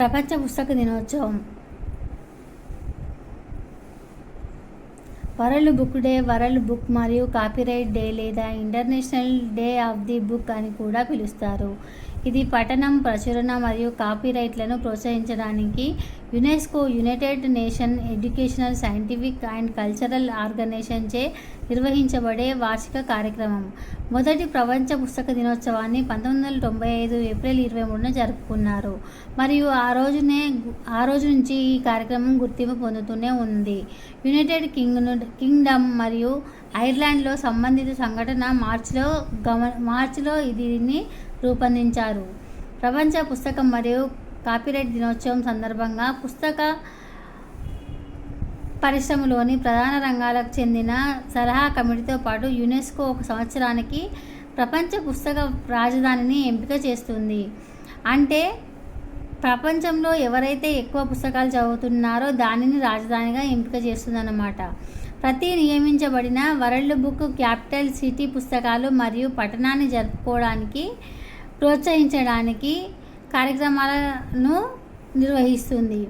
ప్రపంచ పుస్తక దినోత్సవం. World book day world book మరియు కాపీరైట్ డే లేదా international day of the book అని కూడా పిలుస్తారు. ఇది పఠనం ప్రచురణ మరియు కాపీరైట్లను ప్రోత్సహించడానికి UNESCO united nation educational scientific and cultural organisation చే నిర్వహించబడే వార్షిక కార్యక్రమం. మొదటి ప్రపంచ పుస్తక దినోత్సవాన్ని పంతొమ్మిది వందల తొంభై ఐదు ఏప్రిల్ ఇరవై మూడున జరుపుకున్నారు. మరియు ఆ రోజునే ఆ రోజు నుంచి ఈ కార్యక్రమం గుర్తింపు పొందుతూనే ఉంది. యునైటెడ్ కింగ్ కింగ్డమ్ మరియు ఐర్లాండ్లో సంబంధిత సంఘటన మార్చిలో గమ మార్చిలో దీన్ని రూపొందించారు. ప్రపంచ పుస్తకం మరియు కాపీరైట్ దినోత్సవం సందర్భంగా పుస్తక పరిశ్రమలోని ప్రధాన రంగాలకు చెందిన సలహా కమిటీతో పాటు యునెస్కో ఒక సంవత్సరానికి ప్రపంచ పుస్తక రాజధానిని ఎంపిక చేస్తుంది. అంటే ప్రపంచంలో ఎవరైతే ఎక్కువ పుస్తకాలు చదువుతున్నారో దానిని రాజధానిగా ఎంపిక చేస్తుందన్నమాట. ప్రతి నియమించబడిన వరల్డ్ బుక్ క్యాపిటల్ సిటీ పుస్తకాలు మరియు పట్టణాన్ని జరుపుకోవడానికి ప్రోత్సహించడానికి కార్యక్రమాలను నిర్వహిస్తుంది.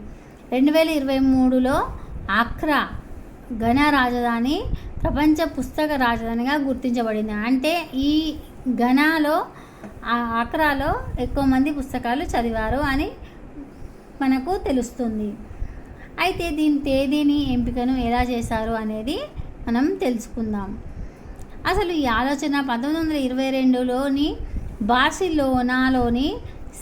రెండు వేల ఇరవై మూడులో ఆక్రా ఘన రాజధాని ప్రపంచ పుస్తక రాజధానిగా గుర్తించబడింది. అంటే ఈ ఘనాలో ఆక్రాలో ఎక్కువ మంది పుస్తకాలు చదివారు అని మనకు తెలుస్తుంది. అయితే దీని తేదీని ఎంపికను ఎలా చేశారు అనేది మనం తెలుసుకుందాం. అసలు ఈ ఆలోచన పంతొమ్మిది వందల ఇరవై రెండులోని బార్సిలోనాలోని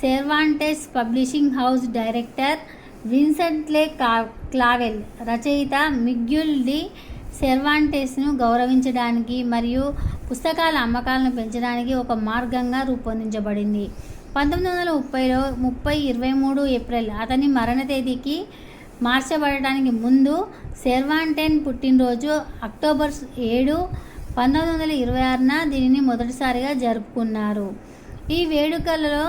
సెర్వాంటెస్ పబ్లిషింగ్ హౌస్ డైరెక్టర్ విన్సెంట్లే కా క్లావెల్ రచయిత మిగ్యుల్ డి సెర్వాంటెస్ను గౌరవించడానికి మరియు పుస్తకాల అమ్మకాలను పెంచడానికి ఒక మార్గంగా రూపొందించబడింది. పంతొమ్మిది వందల ముప్పైలో ముప్పై ఇరవై మూడు ఏప్రిల్ అతని మరణ తేదీకి మార్చబడటానికి ముందు సెర్వాంటెన్ పుట్టినరోజు అక్టోబర్ ఏడు పంతొమ్మిది వందల ఇరవై ఆరున దీనిని మొదటిసారిగా జరుపుకున్నారు. ఈ వేడుకలలో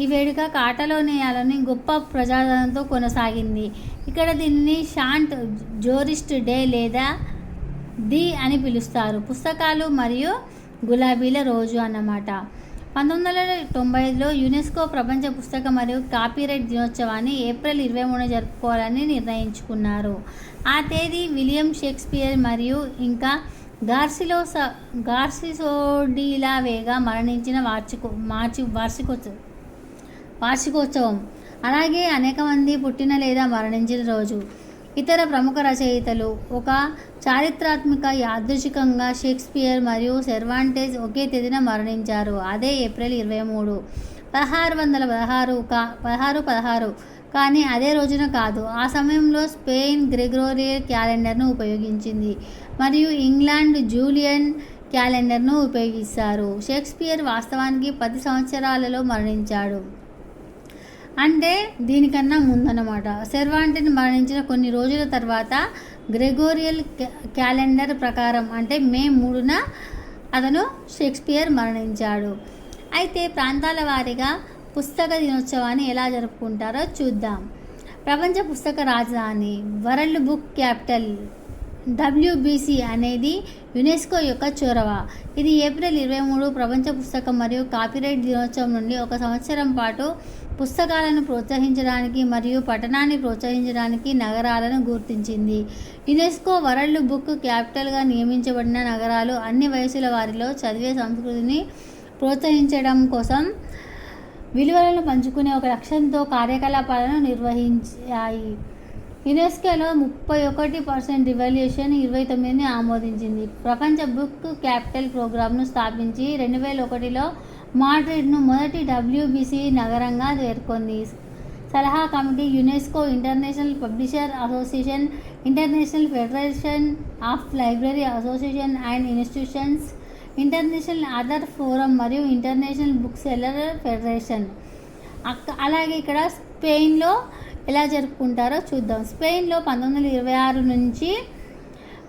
ఈ వేడుక కాటలోనేయాలని గొప్ప ప్రజాదరణతో కొనసాగింది. ఇక్కడ దీనిని షాంట్ జోరిస్ట్ డే లేదా ది అని పిలుస్తారు. పుస్తకాలు మరియు గులాబీల రోజు అన్నమాట. పంతొమ్మిది వందల తొంభై ఐదులో యునెస్కో ప్రపంచ పుస్తక మరియు కాపీరైట్ దినోత్సవాన్ని ఏప్రిల్ ఇరవై మూడున జరుపుకోవాలని నిర్ణయించుకున్నారు. ఆ తేదీ విలియం షేక్స్పియర్ మరియు ఇంకా గార్సిలో స గార్సిసోడిలా వేగా మరణించిన వార్షికో మార్చి వార్షికోత్సవం వార్షికోత్సవం. అలాగే అనేక మంది పుట్టిన లేదా మరణించిన రోజు. ఇతర ప్రముఖ రచయితలు ఒక చారిత్రాత్మక యాదృశికంగా షేక్స్పియర్ మరియు సెర్వాంటేజ్ ఒకే తేదీన మరణించారు. అదే ఏప్రిల్ ఇరవై మూడు. పదహారు వందల పదహారు కా పదహారు పదహారు. కానీ అదే రోజున కాదు. ఆ సమయంలో స్పెయిన్ గ్రెగ్రోరియల్ క్యాలెండర్ను ఉపయోగించింది మరియు ఇంగ్లాండ్ జూలియన్ క్యాలెండర్ను ఉపయోగిస్తారు. షేక్స్పియర్ వాస్తవానికి పది సంవత్సరాలలో మరణించాడు. అంటే దీనికన్నా ముందన్నమాట. సెర్వాంటిని మరణించిన కొన్ని రోజుల తర్వాత గ్రెగోరియల్ క్యాలెండర్ ప్రకారం అంటే మే మూడున అతను షేక్స్పియర్ మరణించాడు. అయితే ప్రాంతాల వారీగా పుస్తక దినోత్సవాన్ని ఎలా జరుపుకుంటారో చూద్దాం. ప్రపంచ పుస్తక రాజధాని వరల్డ్ బుక్ క్యాపిటల్ డబ్ల్యూబీసీ అనేది యునెస్కో యొక్క చొరవ. ఇది ఏప్రిల్ ఇరవై మూడు ప్రపంచ పుస్తకం మరియు కాపీరైట్ దినోత్సవం నుండి ఒక సంవత్సరం పాటు పుస్తకాలను ప్రోత్సహించడానికి మరియు పఠనాన్ని ప్రోత్సహించడానికి నగరాలను గుర్తించింది. యునెస్కో వరల్డ్ బుక్ క్యాపిటల్గా నియమించబడిన నగరాలు అన్ని వయసుల వారిలో చదివే సంస్కృతిని ప్రోత్సహించడం కోసం విలువలను పంచుకునే ఒక లక్ష్యంతో కార్యకలాపాలను నిర్వహించాయి. యునెస్కోలో ముప్పై ఒకటి పర్సెంట్ రివల్యూషన్ ఇరవై తొమ్మిదిని ఆమోదించింది. ప్రపంచ బుక్ క్యాపిటల్ ప్రోగ్రామ్ను స్థాపించి రెండు వేల ఒకటిలో మాడ్రిడ్ను మొదటి డబ్ల్యూబీసీ నగరంగా పేర్కొంది. సలహా committee UNESCO international publisher association international federation of library association and institutions international author forum మరియు ఇంటర్నేషనల్ బుక్ సెల్లర్ ఫెడరేషన్. అక్క అలాగే ఇక్కడ స్పెయిన్లో ఎలా జరుపుకుంటారో చూద్దాం. స్పెయిన్లో పంతొమ్మిది వందల ఇరవై ఆరు నుంచి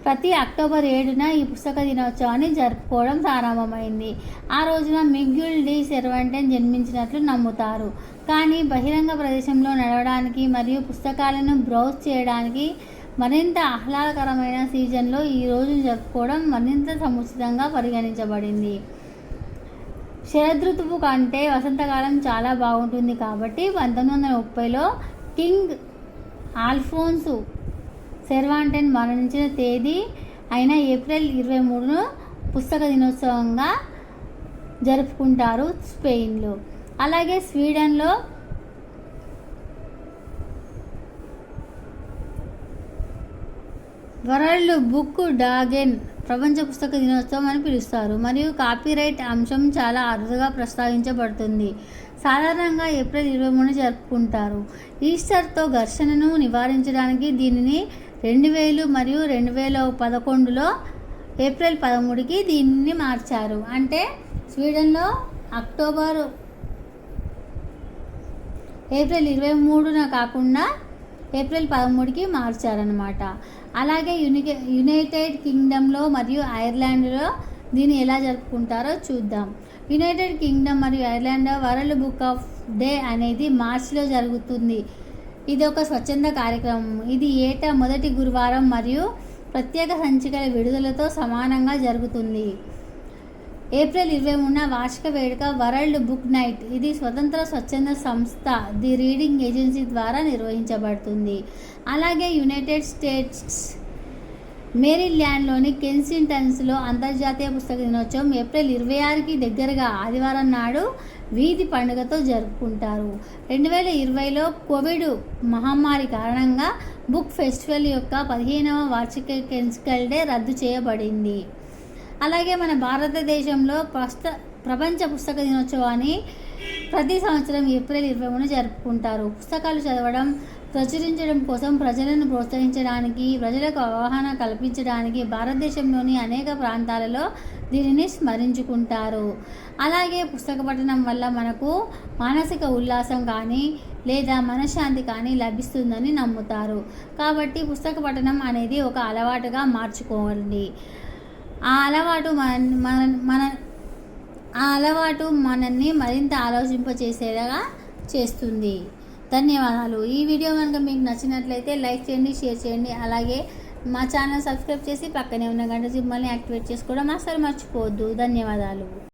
ప్రతి అక్టోబర్ ఏడున ఈ పుస్తక దినోత్సవాన్ని జరుపుకోవడం ప్రారంభమైంది. ఆ రోజున మిగ్యుల్ డి సెర్వంటెన్ జన్మించినట్లు నమ్ముతారు. కానీ బహిరంగ ప్రదేశంలో నడవడానికి మరియు పుస్తకాలను బ్రౌజ్ చేయడానికి మరింత ఆహ్లాదకరమైన సీజన్లో ఈ రోజు జరుపుకోవడం మరింత సముచితంగా పరిగణించబడింది. శరదృతువు కంటే వసంతకాలం చాలా బాగుంటుంది కాబట్టి పంతొమ్మిది వందల ముప్పైలో కింగ్ ఆల్ఫోన్సు సెర్వాంటెన్ మరణించిన తేదీ అయిన ఏప్రిల్ ఇరవై మూడును పుస్తక దినోత్సవంగా జరుపుకుంటారు స్పెయిన్లో. అలాగే స్వీడన్లో వరల్డ్ బుక్ డాగెన్ ప్రపంచ పుస్తక దినోత్సవం అని పిలుస్తారు. మరియు కాపీరైట్ అంశం చాలా అరుదుగా ప్రస్తావించబడుతుంది. సాధారణంగా ఏప్రిల్ ఇరవై మూడు జరుపుకుంటారు. ఈస్టర్తో ఘర్షణను నివారించడానికి దీనిని రెండు వేలు మరియు రెండు వేల పదకొండులో ఏప్రిల్ పదమూడుకి దీనిని మార్చారు. అంటే స్వీడన్లో అక్టోబర్ ఏప్రిల్ ఇరవై మూడున కాకుండా ఏప్రిల్ పదమూడుకి మార్చారనమాట అలాగే యునికే యునైటెడ్ కింగ్డమ్లో మరియు ఐర్లాండ్లో దీన్ని ఎలా జరుపుకుంటారో చూద్దాం. యునైటెడ్ కింగ్డమ్ మరియు Ireland world book of day అనేది మార్చిలో జరుగుతుంది. ఇది ఒక స్వచ్ఛంద కార్యక్రమం. ఇది ఏటా మొదటి గురువారం మరియు ప్రత్యేక సంచికల విడుదలతో సమానంగా జరుగుతుంది. ఏప్రిల్ ఇరవై మూడున వార్షిక వేడుక వరల్డ్ బుక్ నైట్. ఇది స్వతంత్ర స్వచ్ఛంద సంస్థ ది రీడింగ్ ఏజెన్సీ ద్వారా నిర్వహించబడుతుంది. అలాగే యునైటెడ్ స్టేట్స్ మేరీల్యాండ్లోని కెన్సింటన్స్లో అంతర్జాతీయ పుస్తక దినోత్సవం ఏప్రిల్ ఇరవై ఆరుకి దగ్గరగా ఆదివారం నాడు వీధి పండుగతో జరుపుకుంటారు. రెండు వేల ఇరవైలో కోవిడ్ మహమ్మారి కారణంగా బుక్ ఫెస్టివల్ యొక్క పదిహేనవ వార్షిక కెన్సికల్ డే రద్దు చేయబడింది. అలాగే మన భారతదేశంలో ప్రస్త ప్రపంచ పుస్తక దినోత్సవాన్ని ప్రతి సంవత్సరం ఏప్రిల్ ఇరవై మూడు జరుపుకుంటారు. పుస్తకాలు చదవడం ప్రచురించడం కోసం ప్రజలను ప్రోత్సహించడానికి ప్రజలకు అవగాహన కల్పించడానికి భారతదేశంలోని అనేక ప్రాంతాలలో దీనిని స్మరించుకుంటారు. అలాగే పుస్తక పఠనం వల్ల మనకు మానసిక ఉల్లాసం కానీ లేదా మనశ్శాంతి కానీ లభిస్తుందని నమ్ముతారు. కాబట్టి పుస్తక పఠనం అనేది ఒక అలవాటుగా మార్చుకోండి. ఆ అలవాటు మన మన మన ఆ అలవాటు మనల్ని మరింత ఆలోచింపచేసేలాగా చేస్తుంది. ధన్యవాదాలు. ఈ వీడియో కనుక మీకు నచ్చినట్లయితే లైక్ చేయండి షేర్ చేయండి. అలాగే మా ఛానల్ సబ్స్క్రైబ్ చేసి పక్కనే ఉన్న గంట సింబల్ని యాక్టివేట్ చేసుకోవడం అసలు మర్చిపోవద్దు. ధన్యవాదాలు.